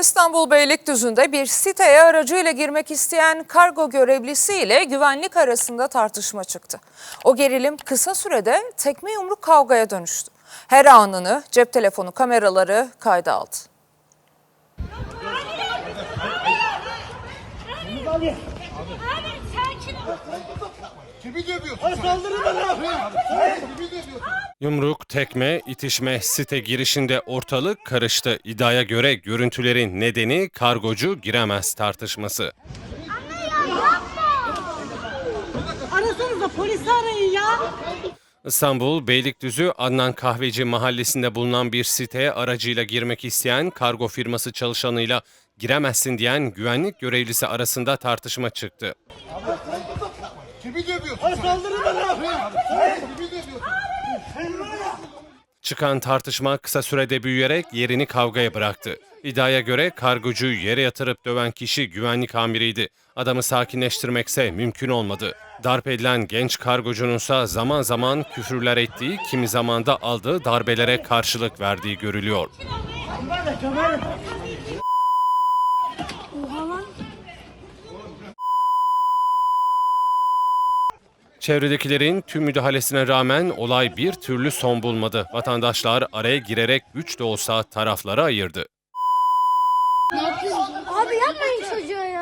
İstanbul Beylikdüzü'nde bir siteye aracıyla girmek isteyen kargo görevlisi ile güvenlik arasında tartışma çıktı. O gerilim kısa sürede tekme yumruk kavgaya dönüştü. Her anını cep telefonu kameraları kayda aldı. Abi sakin ol. Kimi dövüyorsun sen? Saldırı bana? Yumruk, tekme, itişme site girişinde ortalık karıştı. İddiaya göre görüntülerin nedeni kargocu giremez tartışması. Arasanıza polisi arayın ya. İstanbul Beylikdüzü Adnan Kahveci mahallesinde bulunan bir siteye aracıyla girmek isteyen kargo firması çalışanıyla giremezsin diyen güvenlik görevlisi arasında tartışma çıktı. Kimi dövüyorsun sen? Saldırı bana? Çıkan tartışma kısa sürede büyüyerek yerini kavgaya bıraktı. İddiaya göre kargocuyu yere yatırıp döven kişi güvenlik amiriydi. Adamı sakinleştirmekse mümkün olmadı. Darp edilen genç kargocununsa zaman zaman küfürler ettiği, kimi zaman da aldığı darbelere karşılık verdiği görülüyor. Çevredekilerin tüm müdahalesine rağmen olay bir türlü son bulmadı. Vatandaşlar araya girerek güç de olsa taraflara ayırdı. Abi yapmayın çocuğa ya.